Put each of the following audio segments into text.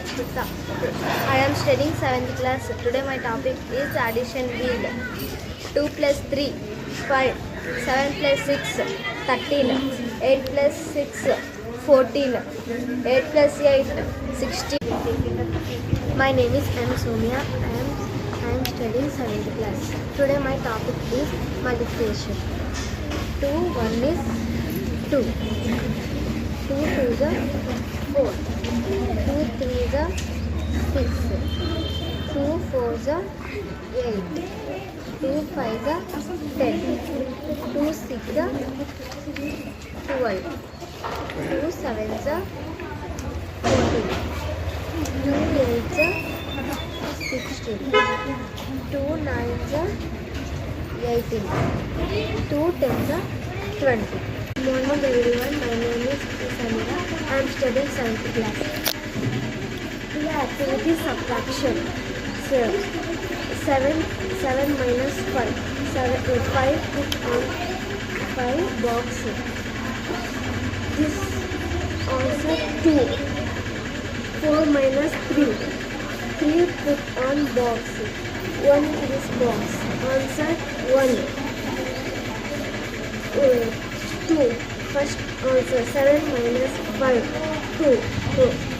I am studying 7th class. Today my topic is addition wheel. 2 plus 3, 5. 7 plus 6, 13. 8 plus 6, 14. 8 plus 8, 16. My name is M. Somia. I am, I am studying 7th class. Today my topic is multiplication. 2, 1 is 2. 2 2 is 4. Six two four జా eight two five జా ten two six జా twelve two seven జా fourteen two eight జా sixteen two nine జా eighteen two ten జా twenty Morning everyone, my name is Samira. I am studying 7th class. The activity subtraction. So, 7, 7 minus 5. 7, uh, 5 put on 5 box. This answer 2. 4 minus 3. 3 put on box. 1 in this box. Answer 1. Uh, 2. First answer 7 minus 5. 2. 2.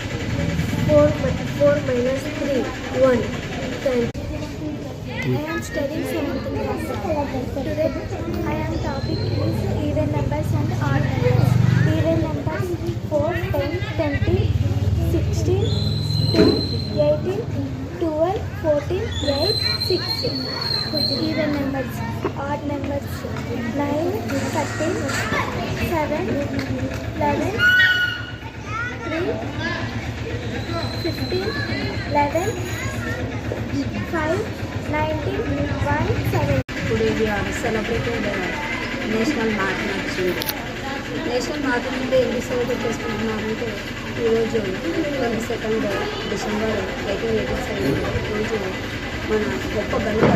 4, 4 minus 3. 1. Thank I am studying 7th class. Today I am topic is even numbers and odd numbers. Even numbers 4, 10, 20, 16, 2, 18, 12, 14, 8, 6. Even numbers, odd numbers 9, 13, 7, 11, 3, 15, 11, 5, 19, 1, 7. Today we are national mathematics day national mathematics day ఎందుకు celebrate చేసుకుంటున్నారంటే ఈరోజు twenty second December eighteen eighty seven రోజు మన గొప్ప గణిత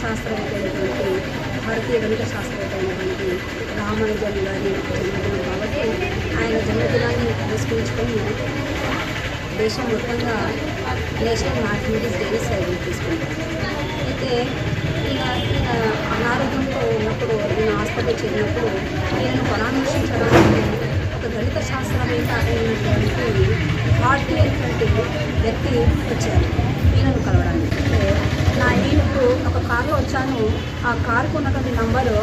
శాస్త్రవేత్తలైనటువంటి భారతీయ గణిత శాస్త్రవేత్తలైనటువంటి రామానుజన్ గారి జన్మదినం కాబట్టి ఆయన జన్మదినాన్ని పురస్కరించుకొని దేశం మొత్తంగా నేషనల్ మ్యాథమెటిక్స్ డేని సెలబ్రేట్ చేసుకుంటారు అయితే ఇక అనారోగ్యంతో ఉన్నప్పుడు నేను హాస్పిటల్ చేరినప్పుడు నేను పరామర్శించడానికి ఒక గణిత శాస్త్రవేత్త అయినటువంటి హార్టీ అయినటువంటి వ్యక్తి వచ్చారు. ఈయనను కలవడానికి. నా ఈయనకు ఒక కారులో వచ్చాను. ఆ కారుకు ఉన్నటువంటి number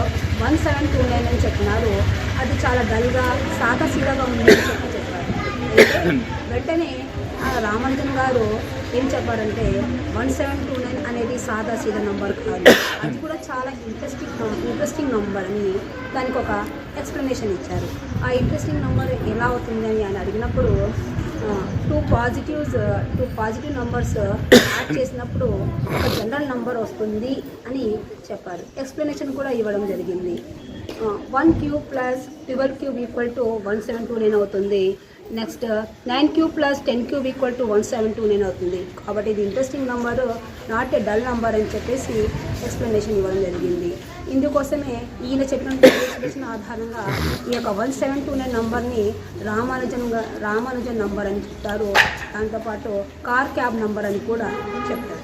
one seven two nine అని చెప్పినారు. అది చాలా డల్గా సాదా ఉందని చెప్పి చెప్పారు. వెంటనే రామలింగం గారు ఏం చెప్పారంటే వన్ సెవెన్ టూ నైన్ అనేది సాదా సీదా నంబర్ కాదు. అది కూడా చాలా ఇంట్రెస్టింగ్ ఇంట్రెస్టింగ్ నంబర్ అని దానికి ఒక ఎక్స్ప్లెనేషన్ ఇచ్చారు. ఆ ఇంట్రెస్టింగ్ నంబర్ ఎలా అవుతుంది అని ఆయన అడిగినప్పుడు two positives two positive numbers add చేసినప్పుడు ఒక జనరల్ నంబర్ వస్తుంది అని చెప్పారు. ఎక్స్ప్లెనేషన్ కూడా ఇవ్వడం జరిగింది. One cube plus twelve cube equal to one seven two nine అవుతుంది. Next nine cube plus ten cube equal to one seven two nine అవుతుంది. కాబట్టి ఇది interesting number not a dull number అని చెప్పేసి ఎక్స్ప్లెనేషన్ ఇవ్వడం జరిగింది. ఇందుకోసమే ఈయన చెప్పిన ఆధారంగా ఈ యొక్క వన్ సెవెన్ టూ నైన్ నంబర్ని రామానుజన్ రామానుజన్ నంబర్ అని చెప్తారు. దాంతోపాటు కార్ క్యాబ్ నంబర్ అని కూడా చెప్తారు.